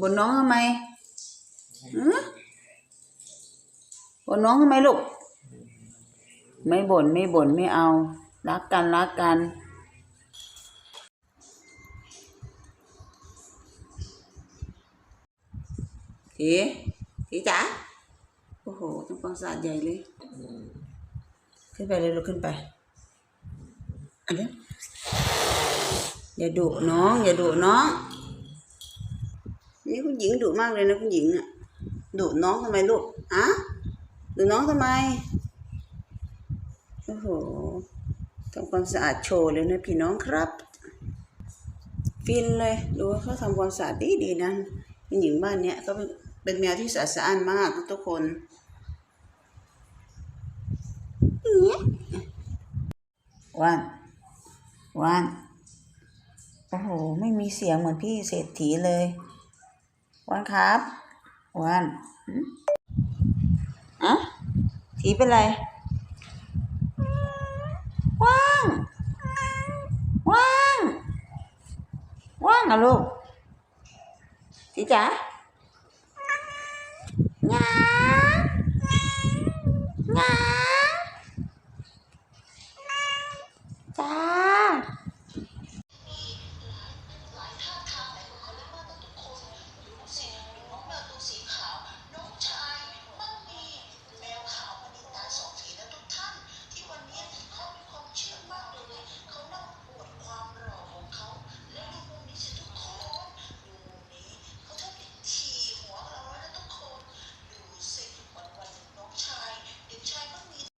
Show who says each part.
Speaker 1: บ่นน้องทำไมหือบ่นน้องทำไมลูก ไม่บ่นไม่บ่นไม่เอา รักกันรักกันทีทีจ๋าโอ้โหทำความสะอาดใหญ่เลย ขึ้นไปเลยลูกขึ้นไปอันนี้อย่าดุน้อง อย่าดุน้อง นี่คุณหญิงดุมากเลยนะคุณหญิงอะดุน้องทำไมลูกอะดุน้องทำไมโอ้โหทำความสะอาดโชว์เลยนะพี่น้องครับ ฟินเลยดูว่าเขาทำความสะอาดดีดีนะคุณหญิงบ้านเนี้ยเขาเป็นเป็นแมวที่สะอาดสะอ้านมากทุกคนว่านว่านโอ้โห ไม่มีเสียงเหมือนพี่เศรษฐีเลย วันครับวันอืมอะถีเป็นไร ว่าง ว่าง ว่างอะลูกจีจ๋างา